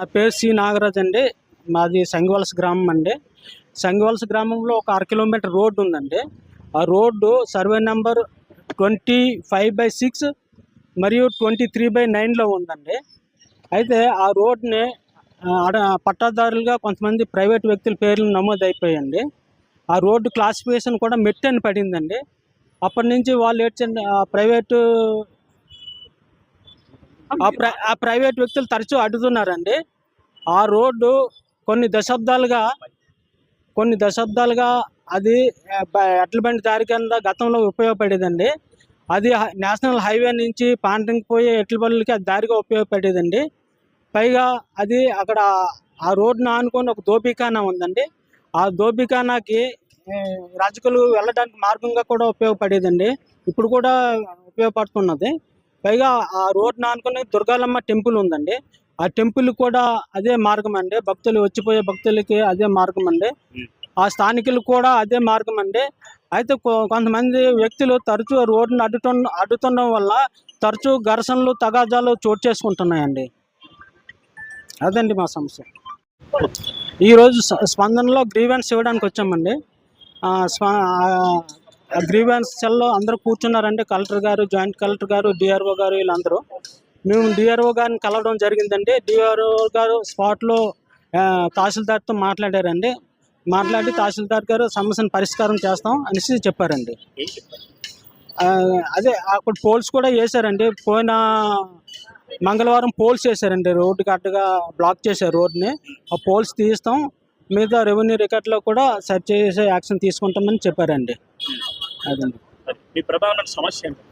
నా పేరు సి నాగరాజ్ అండి. మాది సంగివలస గ్రామం అండి. సంగివలస గ్రామంలో ఒక అర కిలోమీటర్ రోడ్డు ఉందండి. ఆ road survey number twenty five by six మరియు ట్వంటీ త్రీ బై నైన్లో ఉందండి. అయితే ఆ రోడ్ని అడ పట్టాదారులుగా కొంతమంది ప్రైవేట్ వ్యక్తుల పేర్లు నమోదు అయిపోయాయండి ఆ రోడ్డు క్లాసిఫికేషన్ కూడా మెట్ అని పడిందండి. అప్పటి నుంచి వాళ్ళు ఏడ్చండి ఆ ప్రైవేటు ఆ ఆ ప్రైవేట్ వ్యక్తులు తరచూ అడ్డుతున్నారండి. ఆ రోడ్డు కొన్ని దశాబ్దాలుగా కొన్ని దశాబ్దాలుగా అది ఎట్లబండి బండి దారి కింద గతంలో ఉపయోగపడేదండి. అది నేషనల్ హైవే నుంచి పాండ్రింగ్ పోయే ఎట్లబండ్లకి అది దారిగా ఉపయోగపడేదండి. పైగా అది అక్కడ ఆ రోడ్డును ఆనుకొని ఒక దోపిఖానా ఉందండి. ఆ దోపిఖానాకి ఏ, రజకులు వెళ్ళడానికి మార్గంగా కూడా ఉపయోగపడేదండి. ఇప్పుడు కూడా ఉపయోగపడుతున్నది. పైగా ఆ రోడ్డును ఆనుకునే దుర్గాలమ్మ టెంపుల్ ఉందండి. ఆ టెంపుల్ కూడా అదే మార్గం అండి. భక్తులు వచ్చిపోయే భక్తులకి అదే మార్గం అండి. ఆ స్థానికులు కూడా అదే మార్గం అండి. అయితే కొ- కొంతమంది వ్యక్తులు తరచూ రోడ్డును అడ్డుతున్న అడ్డుతుండడం వల్ల తరచూ ఘర్షణలు తగాదాలు చోటు చేసుకుంటున్నాయండి. అదండి మా సమస్య. ఈరోజు స్పందనలో గ్రీవెన్స్ ఇవ్వడానికి వచ్చామండి. ఆ, గ్రీవెన్స్ సెల్లో అందరూ కూర్చున్నారండి. కలెక్టర్ గారు జాయింట్ కలెక్టర్ గారు డిఆర్ఓ గారు వీళ్ళందరూ. మేము డిఆర్ఓ గారిని కలవడం జరిగిందండి. డిఆర్ఓ గారు స్పాట్లో తహసీల్దార్తో మాట్లాడారండి. మాట్లాడి తహసీల్దార్ గారు సమస్యను పరిష్కారం చేస్తాం అనేసి చెప్పారండి. అదే అక్కడ పోల్స్ కూడా వేశారండి. పోయిన మంగళవారం పోల్స్ వేశారండి. రోడ్డుకి అడ్డుగా బ్లాక్ చేశారు రోడ్ని ఆ పోల్స్ తీస్తాం. మిగతా రెవెన్యూ రికార్డులో కూడా సెర్చ్ చేసే యాక్షన్ తీసుకుంటామని చెప్పారండి. మీ ప్రధానమైన సమస్య ఏంటి?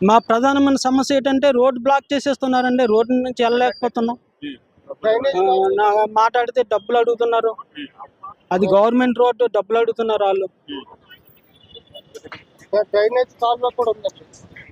మా ప్రధానమైన సమస్య ఏంటంటే రోడ్ బ్లాక్ చేసేస్తున్నారండి. రోడ్డు నుంచి వెళ్ళలేకపోతున్నాం. మాట్లాడితే డబ్బులు అడుగుతున్నారు. అది గవర్నమెంట్ రోడ్డు డబ్బులు అడుగుతున్నారు వాళ్ళు. డ్రైనేజ్ కాలువ కూడా ఉందండి.